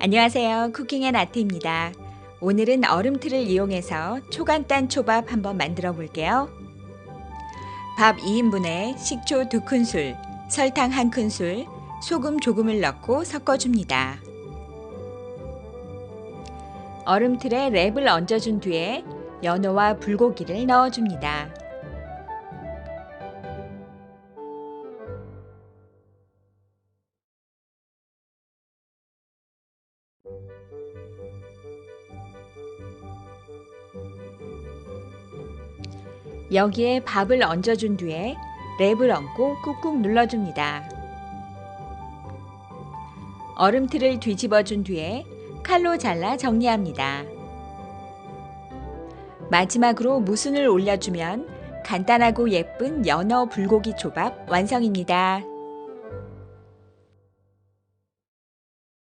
안녕하세요. 쿠킹 앤 아트입니다. 오늘은 얼음틀을 이용해서 초간단 초밥 한번 만들어 볼게요. 밥 2인분에 식초 2큰술, 설탕 1큰술, 소금 조금을 넣고 섞어줍니다. 얼음틀에 랩을 얹어준 뒤에 연어와 불고기를 넣어줍니다. 여기에 밥을 얹어준 뒤에 랩을 얹고 꾹꾹 눌러줍니다. 얼음틀을 뒤집어준 뒤에 칼로 잘라 정리합니다. 마지막으로 무순을 올려주면 간단하고 예쁜 연어 불고기 초밥 완성입니다.